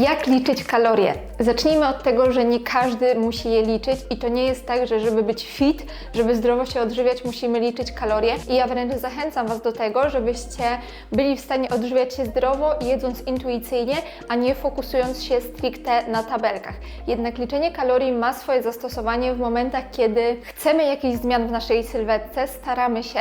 Jak liczyć kalorie? Zacznijmy od tego, że nie każdy musi je liczyć i to nie jest tak, że żeby być fit, żeby zdrowo się odżywiać, musimy liczyć kalorie. I ja wręcz zachęcam Was do tego, żebyście byli w stanie odżywiać się zdrowo, jedząc intuicyjnie, a nie fokusując się stricte na tabelkach. Jednak liczenie kalorii ma swoje zastosowanie w momentach, kiedy chcemy jakichś zmian w naszej sylwetce, staramy się,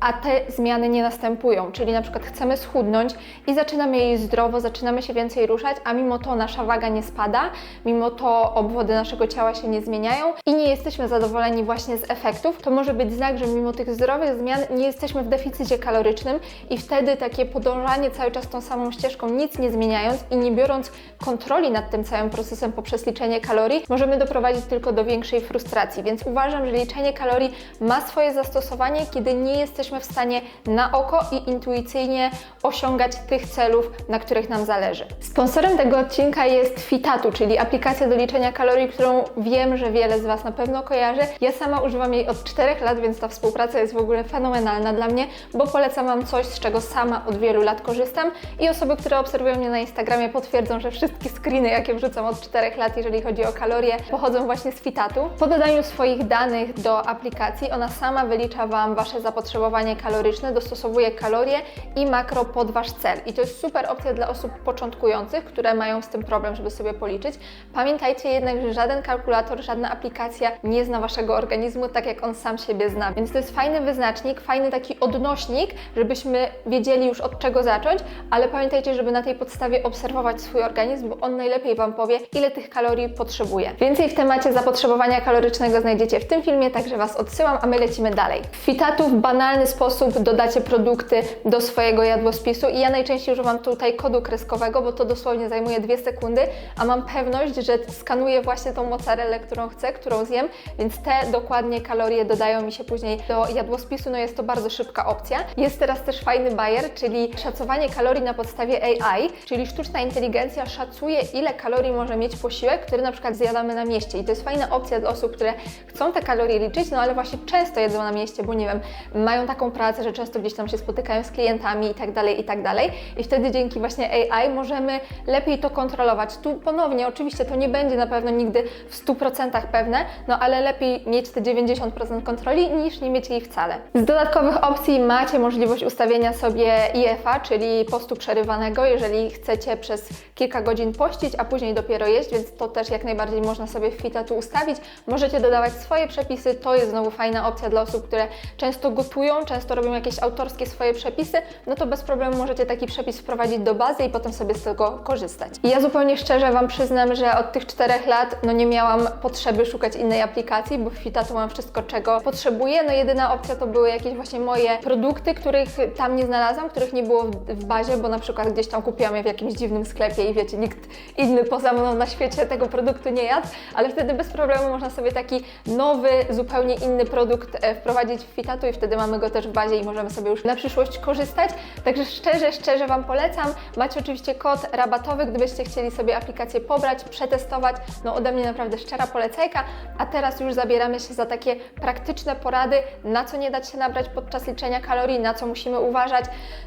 a te zmiany nie następują, czyli na przykład chcemy schudnąć i zaczynamy jeść zdrowo, zaczynamy się więcej ruszać, a mimo to nasza waga nie spada, mimo to obwody naszego ciała się nie zmieniają i nie jesteśmy zadowoleni właśnie z efektów, to może być znak, że mimo tych zdrowych zmian nie jesteśmy w deficycie kalorycznym i wtedy takie podążanie cały czas tą samą ścieżką, nic nie zmieniając i nie biorąc kontroli nad tym całym procesem poprzez liczenie kalorii, możemy doprowadzić tylko do większej frustracji. Więc uważam, że liczenie kalorii ma swoje zastosowanie, kiedy nie jesteśmy w stanie na oko i intuicyjnie osiągać tych celów, na których nam zależy. Sponsorem tego odcinka jest Fitatu, czyli aplikacja do liczenia kalorii, którą wiem, że wiele z Was na pewno kojarzy. Ja sama używam jej od 4 lat, więc ta współpraca jest w ogóle fenomenalna dla mnie, bo polecam Wam coś, z czego sama od wielu lat korzystam i osoby, które obserwują mnie na Instagramie potwierdzą, że wszystkie screeny, jakie wrzucam od 4 lat, jeżeli chodzi o kalorie, pochodzą właśnie z Fitatu. Po dodaniu swoich danych do aplikacji, ona sama wylicza Wam Wasze zapotrzebowanie kaloryczne, dostosowuje kalorie i makro pod Wasz cel. I to jest super opcja dla osób początkujących, które mają z tym problem, żeby sobie policzyć. Pamiętajcie jednak, że żaden kalkulator, żadna aplikacja nie zna Waszego organizmu tak, jak on sam siebie zna. Więc to jest fajny wyznacznik, fajny taki odnośnik, żebyśmy wiedzieli już od czego zacząć, ale pamiętajcie, żeby na tej podstawie obserwować swój organizm, bo on najlepiej Wam powie, ile tych kalorii potrzebuje. Więcej w temacie zapotrzebowania kalorycznego znajdziecie w tym filmie, także Was odsyłam, a my lecimy dalej. W Fitatu sposób dodacie produkty do swojego jadłospisu. I ja najczęściej używam tutaj kodu kreskowego, bo to dosłownie zajmuje dwie sekundy, a mam pewność, że skanuję właśnie tą mozzarellę, którą chcę, którą zjem, więc te dokładnie kalorie dodają mi się później do jadłospisu, no jest to bardzo szybka opcja. Jest teraz też fajny bajer, czyli szacowanie kalorii na podstawie AI, czyli sztuczna inteligencja szacuje, ile kalorii może mieć posiłek, który na przykład zjadamy na mieście. I to jest fajna opcja dla osób, które chcą te kalorie liczyć, no ale właśnie często jedzą na mieście, bo nie wiem, mają taką pracę, że często gdzieś tam się spotykają z klientami i tak dalej, i tak dalej. I wtedy dzięki właśnie AI możemy lepiej to kontrolować. Tu ponownie, oczywiście to nie będzie na pewno nigdy w 100% pewne, no ale lepiej mieć te 90% kontroli niż nie mieć jej wcale. Z dodatkowych opcji macie możliwość ustawienia sobie IFA, czyli postu przerywanego, jeżeli chcecie przez kilka godzin pościć, a później dopiero jeść, więc to też jak najbardziej można sobie w Fitatu ustawić. Możecie dodawać swoje przepisy, to jest znowu fajna opcja dla osób, które często gotują, często robią jakieś autorskie swoje przepisy, no to bez problemu możecie taki przepis wprowadzić do bazy i potem sobie z tego korzystać. I ja zupełnie szczerze Wam przyznam, że od tych czterech lat no nie miałam potrzeby szukać innej aplikacji, bo w Fitatu mam wszystko, czego potrzebuję. No jedyna opcja to były jakieś właśnie moje produkty, których tam nie znalazłam, których nie było w, bazie, bo na przykład gdzieś tam kupiłam je w jakimś dziwnym sklepie i wiecie, nikt inny poza mną na świecie tego produktu nie jadł, ale wtedy bez problemu można sobie taki nowy, zupełnie inny produkt e, wprowadzić w Fitatu i wtedy mamy go też w bazie i możemy sobie już na przyszłość korzystać. Także szczerze, szczerze Wam polecam. Macie oczywiście kod rabatowy, gdybyście chcieli sobie aplikację pobrać, przetestować. No ode mnie naprawdę szczera polecajka. A teraz już zabieramy się za takie praktyczne porady, na co nie dać się nabrać podczas liczenia kalorii, na co musimy uważać,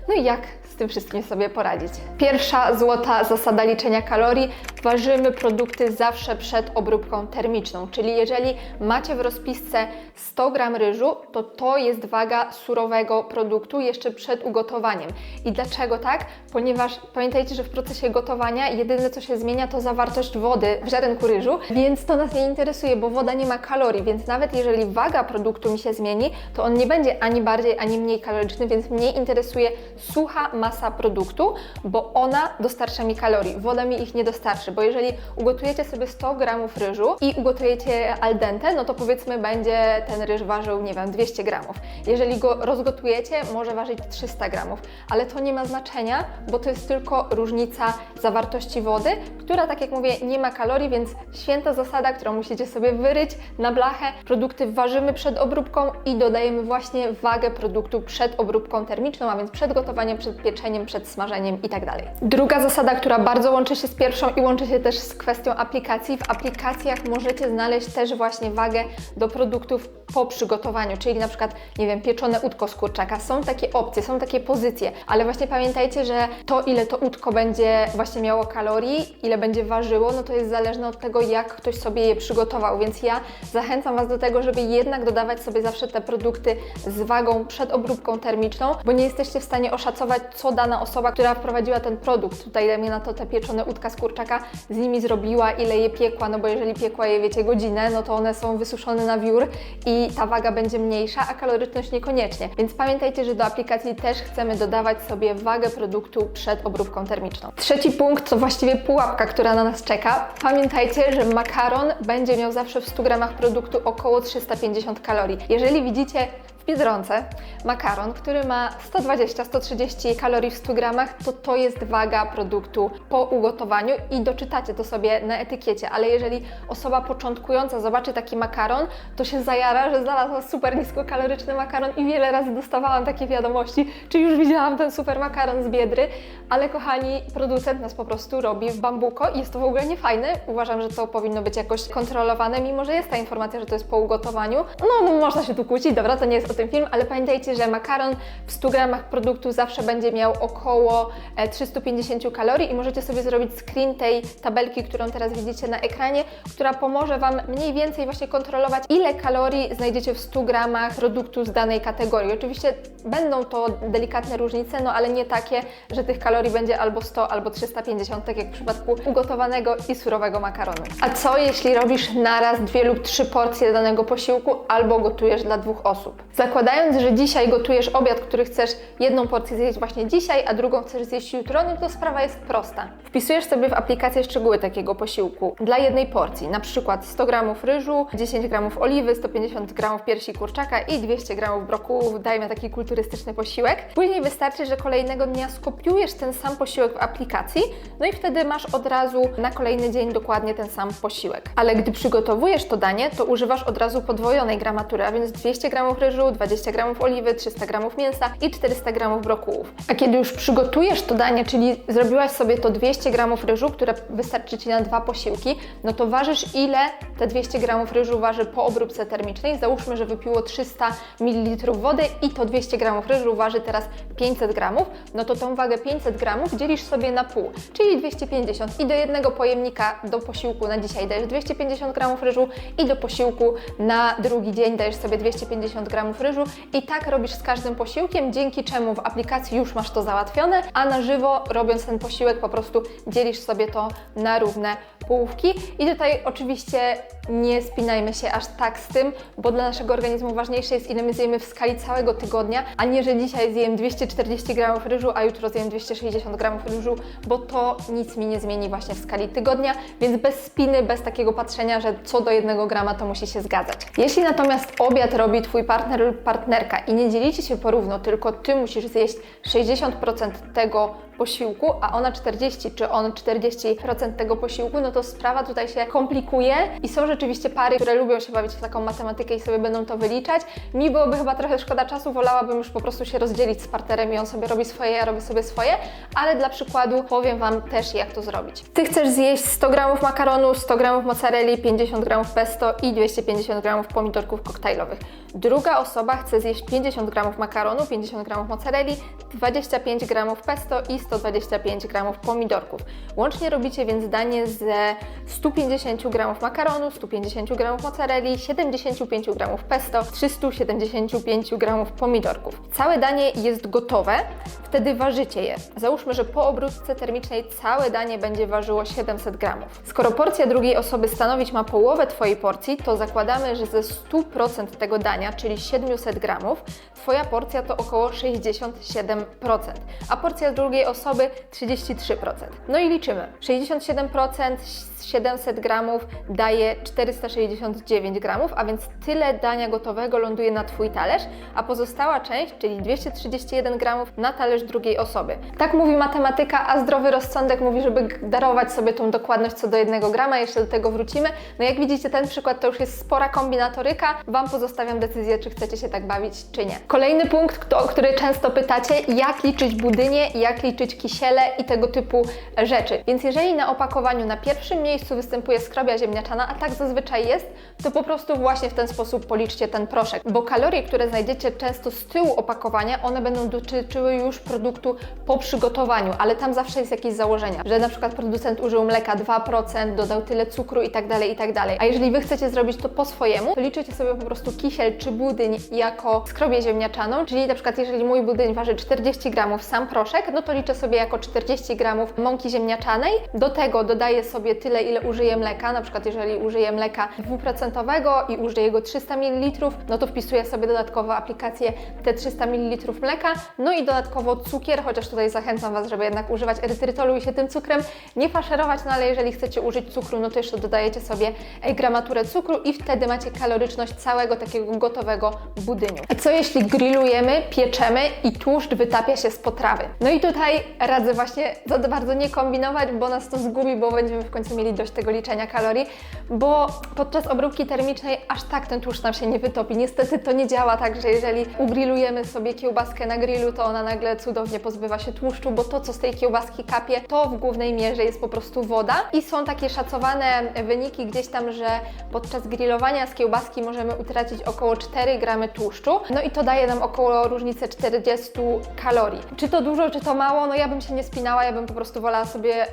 no i jak z tym wszystkim sobie poradzić. Pierwsza złota zasada liczenia kalorii. Ważymy produkty zawsze przed obróbką termiczną, czyli jeżeli macie w rozpisce 100 gram ryżu, to to jest waga surowego produktu jeszcze przed ugotowaniem. I dlaczego tak? Ponieważ pamiętajcie, że w procesie gotowania jedyne co się zmienia to zawartość wody w ziarenku ryżu, więc to nas nie interesuje, bo woda nie ma kalorii, więc nawet jeżeli waga produktu mi się zmieni, to on nie będzie ani bardziej, ani mniej kaloryczny, więc mnie interesuje sucha masa produktu, bo ona dostarcza mi kalorii. Woda mi ich nie dostarczy, bo jeżeli ugotujecie sobie 100 gramów ryżu i ugotujecie al dente, no to powiedzmy będzie ten ryż ważył, nie wiem, 200 gramów. Jeżeli go rozgotujecie, może ważyć 300 gramów, ale to nie ma znaczenia, bo to jest tylko różnica zawartości wody, która, tak jak mówię, nie ma kalorii, więc święta zasada, którą musicie sobie wyryć na blachę. Produkty ważymy przed obróbką i dodajemy właśnie wagę produktu przed obróbką termiczną, a więc przed gotowaniem, przed pieczeniem, przed smażeniem i tak. Druga zasada, która bardzo łączy się z pierwszą i łączy się też z kwestią aplikacji. W aplikacjach możecie znaleźć też właśnie wagę do produktów po przygotowaniu, czyli na przykład, nie wiem, pieczony pieczone udko z kurczaka. Są takie opcje, są takie pozycje, ale właśnie pamiętajcie, że to ile to udko będzie właśnie miało kalorii, ile będzie ważyło, no to jest zależne od tego, jak ktoś sobie je przygotował, więc ja zachęcam Was do tego, żeby jednak dodawać sobie zawsze te produkty z wagą przed obróbką termiczną, bo nie jesteście w stanie oszacować, co dana osoba, która wprowadziła ten produkt, tutaj dajmy na to te pieczone udka z kurczaka, z nimi zrobiła, ile je piekła, no bo jeżeli piekła je, wiecie, godzinę, no to one są wysuszone na wiór i ta waga będzie mniejsza, a kaloryczność niekoniecznie. Więc pamiętajcie, że do aplikacji też chcemy dodawać sobie wagę produktu przed obróbką termiczną. Trzeci punkt to właściwie pułapka, która na nas czeka. Pamiętajcie, że makaron będzie miał zawsze w 100 gramach produktu około 350 kalorii. Jeżeli widzicie w Biedronce makaron, który ma 120-130 kalorii w 100 gramach, to to jest waga produktu po ugotowaniu i doczytacie to sobie na etykiecie, ale jeżeli osoba początkująca zobaczy taki makaron, to się zajara, że znalazła super niskokaloryczny makaron i wiele razy dostawałam takie wiadomości, czy już widziałam ten super makaron z Biedry, ale kochani, producent nas po prostu robi w bambuko i jest to w ogóle niefajne. Uważam, że to powinno być jakoś kontrolowane, mimo że jest ta informacja, że to jest po ugotowaniu. No, no można się tu kłócić, dobra, to nie jest tym film, ale pamiętajcie, że makaron w 100 gramach produktu zawsze będzie miał około e, 350 kalorii i możecie sobie zrobić screen tej tabelki, którą teraz widzicie na ekranie, która pomoże Wam mniej więcej właśnie kontrolować, ile kalorii znajdziecie w 100 gramach produktu z danej kategorii. Oczywiście będą to delikatne różnice, no ale nie takie, że tych kalorii będzie albo 100, albo 350, tak jak w przypadku ugotowanego i surowego makaronu. A co jeśli robisz naraz dwie lub trzy porcje danego posiłku, albo gotujesz dla dwóch osób? Zakładając, że dzisiaj gotujesz obiad, który chcesz jedną porcję zjeść właśnie dzisiaj, a drugą chcesz zjeść jutro, no to sprawa jest prosta. Wpisujesz sobie w aplikację szczegóły takiego posiłku dla jednej porcji, na przykład 100 g ryżu, 10 g oliwy, 150 g piersi kurczaka i 200 g brokułów, dajmy taki kulturystyczny posiłek. Później wystarczy, że kolejnego dnia skopiujesz ten sam posiłek w aplikacji, no i wtedy masz od razu na kolejny dzień dokładnie ten sam posiłek. Ale gdy przygotowujesz to danie, to używasz od razu podwojonej gramatury, a więc 200 g ryżu, 20 g oliwy, 300 g mięsa i 400 g brokułów. A kiedy już przygotujesz to danie, czyli zrobiłaś sobie to 200 g ryżu, które wystarczy Ci na dwa posiłki, no to ważysz ile te 200 g ryżu waży po obróbce termicznej. Załóżmy, że wypiło 300 ml wody i to 200 g ryżu waży teraz 500 g, no to tą wagę 500 g dzielisz sobie na pół, czyli 250 i do jednego pojemnika do posiłku na dzisiaj dajesz 250 g ryżu i do posiłku na drugi dzień dajesz sobie 250 g ryżu i tak robisz z każdym posiłkiem, dzięki czemu w aplikacji już masz to załatwione, a na żywo robiąc ten posiłek po prostu dzielisz sobie to na równe I tutaj oczywiście nie spinajmy się aż tak z tym, bo dla naszego organizmu ważniejsze jest ile my zjemy w skali całego tygodnia, a nie, że dzisiaj zjem 240 g ryżu, a jutro zjem 260 g ryżu, bo to nic mi nie zmieni właśnie w skali tygodnia, więc bez spiny, bez takiego patrzenia, że co do jednego grama to musi się zgadzać. Jeśli natomiast obiad robi Twój partner lub partnerka i nie dzielicie się porówno, tylko Ty musisz zjeść 60% tego posiłku, a ona 40 czy on 40% tego posiłku, no to sprawa tutaj się komplikuje i są rzeczywiście pary, które lubią się bawić w taką matematykę i sobie będą to wyliczać. Mi byłoby chyba trochę szkoda czasu, wolałabym już po prostu się rozdzielić z partnerem i on sobie robi swoje, ja robię sobie swoje, ale dla przykładu powiem Wam też jak to zrobić. Ty chcesz zjeść 100 g makaronu, 100 g mozzarelli, 50 g pesto i 250 g pomidorków koktajlowych. Druga osoba chce zjeść 50 g makaronu, 50 g mozzarelli, 25 g pesto i 125 g pomidorków. Łącznie robicie więc danie ze 150 g makaronu, 150 g mozzarelli, 75 g pesto, 375 g pomidorków. Całe danie jest gotowe, wtedy ważycie je. Załóżmy, że po obróbce termicznej całe danie będzie ważyło 700 g. Skoro porcja drugiej osoby stanowić ma połowę Twojej porcji, to zakładamy, że ze 100% tego dania, czyli 700 g, Twoja porcja to około 67%, a porcja drugiej osoby 33%. No i liczymy. 67% 700 gramów daje 469 gramów, a więc tyle dania gotowego ląduje na Twój talerz, a pozostała część, czyli 231 gramów, na talerz drugiej osoby. Tak mówi matematyka, a zdrowy rozsądek mówi, żeby darować sobie tą dokładność co do jednego grama, jeszcze do tego wrócimy. No jak widzicie, ten przykład to już jest spora kombinatoryka, Wam pozostawiam decyzję decyzję, czy chcecie się tak bawić, czy nie. Kolejny punkt, o który często pytacie, jak liczyć budynie, jak liczyć kisiele i tego typu rzeczy. Więc jeżeli na opakowaniu na pierwszym miejscu występuje skrobia ziemniaczana, a tak zazwyczaj jest, to po prostu właśnie w ten sposób policzcie ten proszek, bo kalorie, które znajdziecie często z tyłu opakowania, one będą dotyczyły już produktu po przygotowaniu, ale tam zawsze jest jakieś założenia, że na przykład producent użył mleka 2%, dodał tyle cukru i tak dalej, i tak dalej. A jeżeli Wy chcecie zrobić to po swojemu, to liczycie sobie po prostu kisiel czy budyń jako skrobię ziemniaczaną, czyli na przykład jeżeli mój budyń waży 40 gramów sam proszek, no to liczę sobie jako 40 gramów mąki ziemniaczanej. Do tego dodaję sobie tyle, ile użyję mleka, na przykład jeżeli użyję mleka 2% i użyję go 300 ml, no to wpisuję sobie dodatkowo aplikację te 300 ml mleka, no i dodatkowo cukier, chociaż tutaj zachęcam Was, żeby jednak używać erytrytolu i się tym cukrem nie faszerować, no ale jeżeli chcecie użyć cukru, no to jeszcze dodajecie sobie gramaturę cukru i wtedy macie kaloryczność całego takiego gotowego budyniu. Co jeśli grillujemy, pieczemy i tłuszcz wytapia się z potrawy? No i tutaj radzę właśnie za bardzo nie kombinować, bo nas to zgubi, bo będziemy w końcu mieli dość tego liczenia kalorii, bo podczas obróbki termicznej aż tak ten tłuszcz nam się nie wytopi. Niestety to nie działa tak, że jeżeli ugrillujemy sobie kiełbaskę na grillu, to ona nagle cudownie pozbywa się tłuszczu, bo to, co z tej kiełbaski kapie, to w głównej mierze jest po prostu woda. I są takie szacowane wyniki gdzieś tam, że podczas grillowania z kiełbaski możemy utracić około 4 gramy tłuszczu, no i to daje nam około różnicę 40 kalorii. Czy to dużo, czy to mało? No ja bym się nie spinała, ja bym po prostu wolała sobie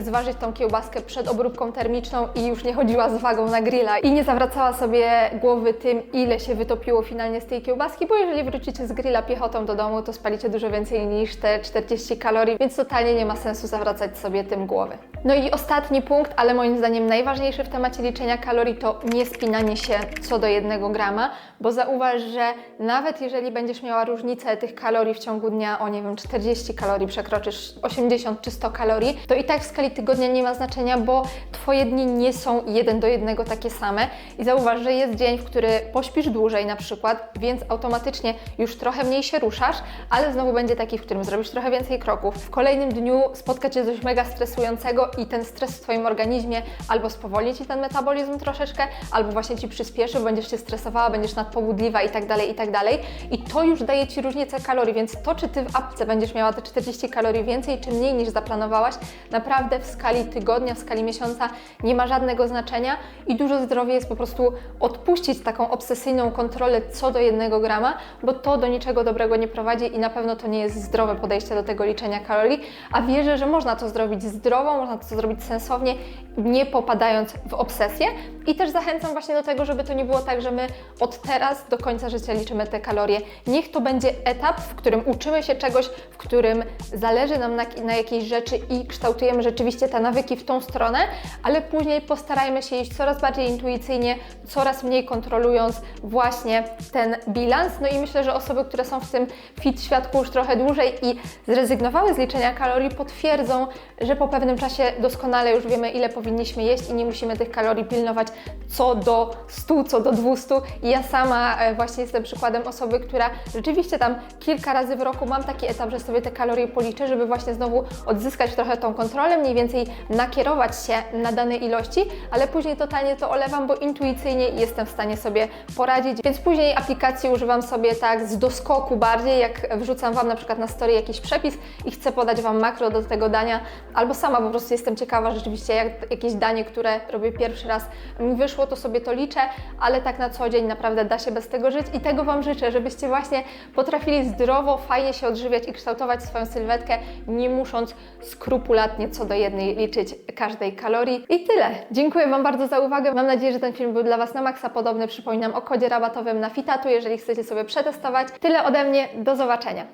zważyć tą kiełbaskę przed obróbką termiczną i już nie chodziła z wagą na grilla i nie zawracała sobie głowy tym, ile się wytopiło finalnie z tej kiełbaski, bo jeżeli wrócicie z grilla piechotą do domu, to spalicie dużo więcej niż te 40 kalorii, więc totalnie nie ma sensu zawracać sobie tym głowy. No i ostatni punkt, ale moim zdaniem najważniejszy w temacie liczenia kalorii, to nie spinanie się co do jednego grama, bo zauważ, że nawet jeżeli będziesz miała różnicę tych kalorii w ciągu dnia o nie wiem 40 kalorii, przekroczysz 80 czy 100 kalorii, to i tak w skali tygodnia nie ma znaczenia, bo Twoje dni nie są jeden do jednego takie same i zauważ, że jest dzień, w który pośpisz dłużej na przykład, więc automatycznie już trochę mniej się ruszasz, ale znowu będzie taki, w którym zrobisz trochę więcej kroków. W kolejnym dniu spotka Cię coś mega stresującego i ten stres w Twoim organizmie albo spowolni Ci ten metabolizm troszeczkę, albo właśnie Ci przyspieszy, będziesz się stresowała, będziesz nadpobudliwa i tak dalej, i tak dalej. I to już daje Ci różnicę kalorii, więc to, czy Ty w apce będziesz miała te 40 kalorii więcej, czy mniej niż zaplanowałaś, naprawdę w skali tygodnia, w skali miesiąca nie ma żadnego znaczenia. I dużo zdrowiej jest po prostu odpuścić taką obsesyjną kontrolę co do jednego grama, bo to do niczego dobrego nie prowadzi i na pewno to nie jest zdrowe podejście do tego liczenia kalorii, a wierzę, że można to zrobić zdrowo, można to zrobić sensownie, nie popadając w obsesję. I też zachęcam właśnie do tego, żeby to nie było tak, że my od teraz do końca życia liczymy te kalorie. Niech to będzie etap, w którym uczymy się czegoś, w którym zależy nam na, na jakiejś rzeczy i kształtujemy rzeczywiście te nawyki w tą stronę, ale później postarajmy się iść coraz bardziej intuicyjnie, coraz mniej kontrolując właśnie ten bilans. No i myślę, że osoby, które są w tym fit świadku już trochę dłużej i zrezygnowały z liczenia kalorii, potwierdzą, że po pewnym czasie doskonale już wiemy, ile powinniśmy jeść i nie musimy tych kalorii pilnować co do 100, co do 200. I ja sama e, właśnie jestem przykładem osoby, która rzeczywiście tam kilka razy w roku mam taki etap, że sobie te kalorie policzę, żeby właśnie znowu odzyskać trochę tą kontrolę, mniej więcej nakierować się na dane ilości, ale później totalnie to olewam, bo intuicyjnie jestem w stanie sobie poradzić, więc później aplikacji używam sobie tak z doskoku bardziej, jak wrzucam Wam na przykład na story jakiś przepis i chcę podać Wam makro do tego dania, albo sama po prostu jestem ciekawa rzeczywiście, jak jakieś danie, które robię pierwszy raz mi wyszło, to sobie to liczę, ale tak na co dzień naprawdę da się bez tego żyć i tego Wam życzę, żebyście właśnie potrafili zdrowo, fajnie się odżywiać i kształtować swoją sylwetkę, nie musząc skrupulatnie co do jednej liczyć każdej kalorii. I tyle. Dziękuję Wam bardzo za uwagę. Mam nadzieję, że ten film był dla Was na maksa podobny. Przypominam o kodzie rabatowym na Fitatu, jeżeli chcecie sobie przetestować. Tyle ode mnie. Do zobaczenia.